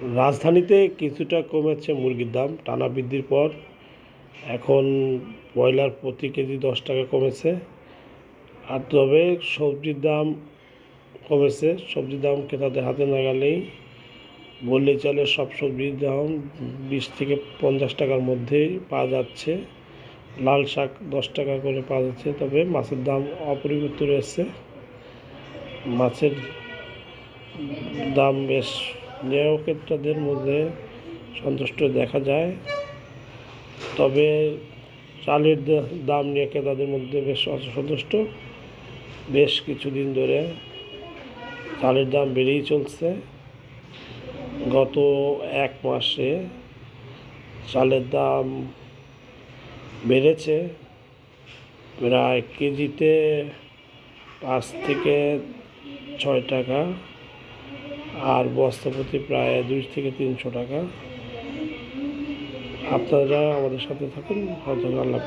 রাজধানীতে কিছুটা কমেছে মুরগির দাম। টানা বৃদ্ধির পর এখন ব্রয়লার প্রতি কেজি দশ টাকা কমেছে। আর তবে সবজির দাম কমেছে। সবজির দাম ক্রেতাদের হাতে নাগালেই বললে চলে, সব সবজির দাম বিশ থেকে পঞ্চাশ টাকার মধ্যেই পাওয়া যাচ্ছে। লাল শাক দশ টাকা করে পাওয়া যাচ্ছে, তবে মাছের দাম অপরিবর্তিত রয়েছে। মাছের দাম বেশ নেও ক্রেতাদের মধ্যে সন্তুষ্ট দেখা যায়। তবে চালের দাম নিয়ে ক্রেতাদের মধ্যে বেশ অসন্তুষ্ট। বেশ কিছুদিন ধরে চালের দাম বেড়েই চলছে। গত এক মাসে চালের দাম বেড়েছে প্রায় কেজিতে পাঁচ থেকে ছয় টাকা। আর বস্তা প্রতি প্রায় দুই থেকে তিনশো টাকা। আপনারা আমাদের সাথে থাকুন হয়তো আল্লাহ